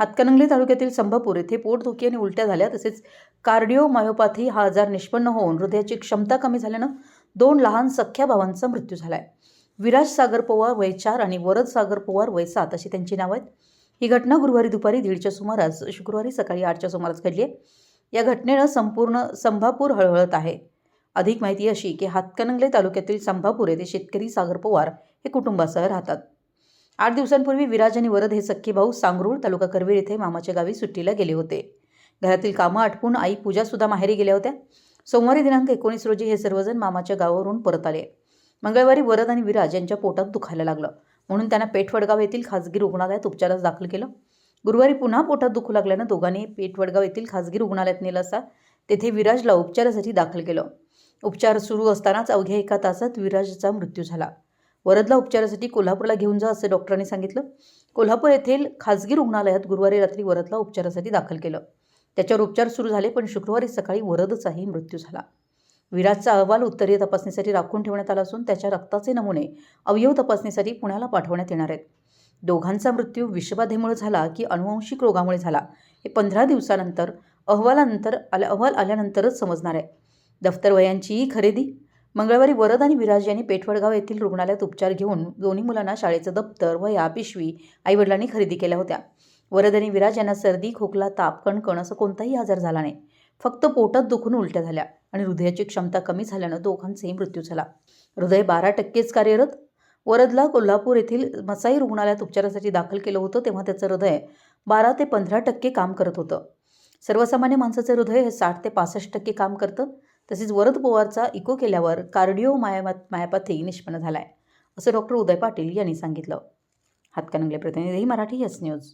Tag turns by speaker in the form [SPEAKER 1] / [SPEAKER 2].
[SPEAKER 1] हातकणंगले तालुक्यातील संभापूर येथे पोटदुखी आणि उलट्या झाल्या. तसेच कार्डिओमायोपॅथी हा आजार निष्पन्न होऊन हृदयाची क्षमता कमी झाल्यानं दोन लहान सख्या भावांचा मृत्यू झाला आहे विराज सागर पवार वय चार आणि वरद सागर पवार वय सात अशी त्यांची नावं आहेत. ही घटना गुरुवारी दुपारी दीडच्या सुमारास शुक्रवारी सकाळी आठच्या सुमारास घडली आहे. या घटनेनं संपूर्ण संभापूर हळहळत आहे. अधिक माहिती अशी की हातकणंगले तालुक्यातील संभापूर येथे शेतकरी सागर पवार हे कुटुंबासह राहतात. आठ दिवसांपूर्वी विराज आणि वरद हे सख्खे भाऊ सांगरूळ तालुका करवीर येथे मामाच्या गावी सुट्टीला गेले होते. घरातील कामं आटपून आई पूजासुद्धा माहेरी गेल्या होत्या. सोमवारी दिनांक एकोणीस रोजी हे सर्वजण मामाच्या गावावरून परत आले. मंगळवारी वरद आणि विराज यांच्या पोटात दुखायला लागलं. म्हणून त्यांना पेठवडगाव येथील खाजगी रुग्णालयात उपचारास दाखल केलं. गुरुवारी पुन्हा पोटात दुखू लागल्यानं दोघांनी पेठवडगाव येथील खाजगी रुग्णालयात नेलं असता तेथे विराजला उपचारासाठी दाखल केलं. उपचार सुरू असतानाच अवघ्या एका तासात विराजचा मृत्यू झाला. वरदला उपचारासाठी कोल्हापूरला घेऊन जा असे डॉक्टरांनी सांगितलं. कोल्हापूर येथील खाजगी रुग्णालयात गुरुवारी रात्री वरदला उपचारासाठी दाखल केलं. त्याच्यावर उपचार सुरू झाले पण शुक्रवारी सकाळी वरदचाही मृत्यू झाला. विराजचा अहवाल उत्तरीय तपासणीसाठी राखून ठेवण्यात आला असून त्याच्या रक्ताचे नमुने अवयव तपासणीसाठी पुण्याला पाठवण्यात येणार आहेत. दोघांचा मृत्यू विषबाधेमुळे झाला की अनुवंशिक रोगामुळे झाला हे पंधरा दिवसानंतर अहवालानंतर आल्या अहवाल आल्यानंतरच समजणार आहे. दफ्तर वयांचीही खरेदी मंगळवारी वरद आणि विराज यांनी पेठवडगाव येथील रुग्णालयात उपचार घेऊन दोन्ही मुलांना शाळेचं दप्तर या पिशवी आईवडिलांनी खरेदी केल्या होत्या. वरद आणि विराज यांना सर्दी खोकला ताप कणकण असं कोणताही आजार झाला नाही. फक्त पोटात दुखून उलट्या झाल्या आणि हृदयाची क्षमता कमी झाल्यानं दोघांचाही मृत्यू झाला. हृदय बारा टक्केच कार्यरत. वरदला कोल्हापूर येथील मसाई रुग्णालयात उपचारासाठी दाखल केलं होतं तेव्हा त्याचं हृदय बारा ते पंधरा टक्के काम करत होतं. सर्वसामान्य माणसाचं हृदय हे साठ ते पासष्ट टक्के काम करतं. तसेच वरद पोवारचा इको केल्यावर कार्डिओ माया मायापॅथी निष्पन्न झाला आहे असं डॉक्टर उदय पाटील यांनी सांगितलं. हातकणंगले प्रतिनिधी मराठी यस न्यूज.